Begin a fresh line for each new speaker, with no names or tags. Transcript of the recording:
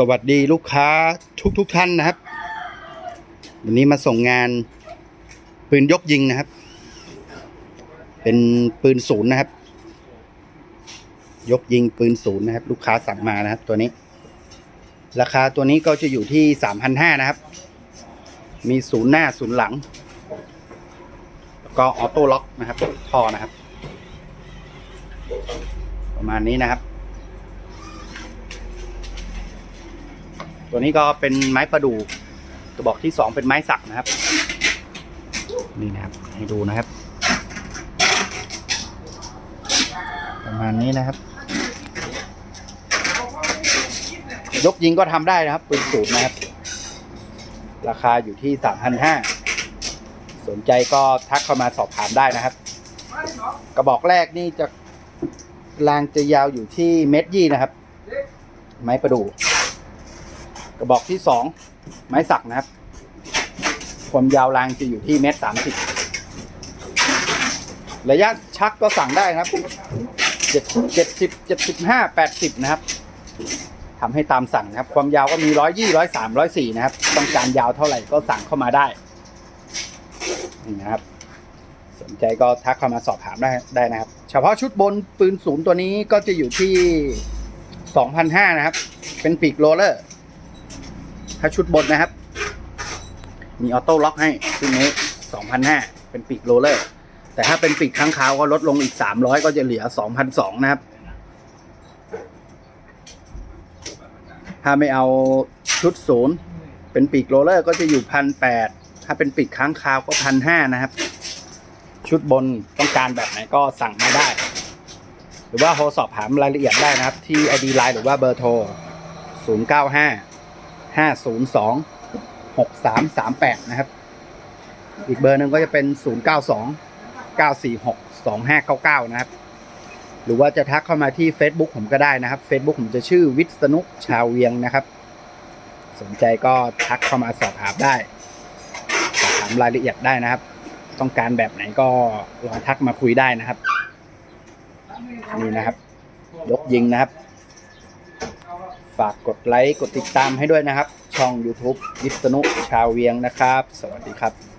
สวัสดีลูกค้าทุกทุกๆท่านนะครับ วันนี้มาส่งงานปืนยกยิงนะครับ เป็นปืนศูนย์นะครับ ยกยิงปืนศูนย์นะครับ ลูกค้าสั่งมานะครับ ตัวนี้ ราคาตัวนี้ก็จะอยู่ที่สามพันห้านะครับ มีศูนย์หน้าศูนย์หลัง แล้วก็ออโต้ล็อกนะครับท่อนะครับ ประมาณนี้นะครับ ตัวนี้ก็เป็นไม้ประดู่ตัวบอกที่สองเป็นไม้สักนะครับ นี่นะครับให้ดูนะครับ ประมาณนี้นะครับ ยกยิงก็ทำได้นะครับปืนสูตรนะครับ ราคาอยู่ที่สามพันห้าสนใจก็ทักเข้ามาสอบถามได้นะครับ กระบอกแรกนี่จะรางจะยาวอยู่ที่เมตรยี่นะครับ ไม้ประดู่ กระบอกที่สองไม้สักนะครับ ความยาวรางจะอยู่ที่เมตรสามสิบระยะชักก็สั่งได้นะครับเจ็ดเจ็ดสิบเจ็ดสิบห้าแปดสิบนะครับทำให้ตามสั่งนะครับ ความยาวก็มีร้อยยี่ร้อยสามร้อยสี่นะครับ ต้องการยาวเท่าไหร่ก็สั่งเข้ามาได้นี่นะครับ สนใจก็ทักเข้ามาสอบถามได้ได้นะครับ เฉพาะชุดบนปืนศูนย์ตัวนี้ก็จะอยู่ที่สองพันห้านะครับ เป็นปีกโรลเลอร์ ถ้าชุดบนนะครับ มีออโต้ล็อกให้ชุดนี้สองพันห้าเป็นปีกโรลเลอร์ แต่ถ้าเป็นปีกค้างคาวก็ลดลงอีกสามร้อยก็จะเหลือสองพันสองนะครับ ถ้าไม่เอาชุดศูนย์เป็นปีกโรลเลอร์ก็จะอยู่พันแปดถ้าเป็นปีกค้างคาวก็พันห้านะครับ ชุดบนต้องการแบบไหนก็สั่งมาได้ หรือว่าโทรสอบถามรายละเอียดได้นะครับ ที่ ID Line หรือว่าเบอร์โทร 095 502 6338นะครับ อีกเบอร์หนึ่งก็จะเป็น092 946 2599นะครับ หรือว่าจะทักเข้ามาที่ Facebook ผมก็ได้นะครับ Facebook ผมจะชื่อวิษณุชาวเวียงนะครับ สนใจก็ทักเข้ามาสอบถามได้สอบถามรายละเอียดได้นะครับ ต้องการแบบไหนก็ลองทักมาคุยได้นะครับ นี่นะครับ ยกยิงนะครับ ฝากกดไลค์ กดติดตามให้ด้วยนะครับ ช่อง YouTube วิษณุชาวเวียงนะครับ สวัสดีครับ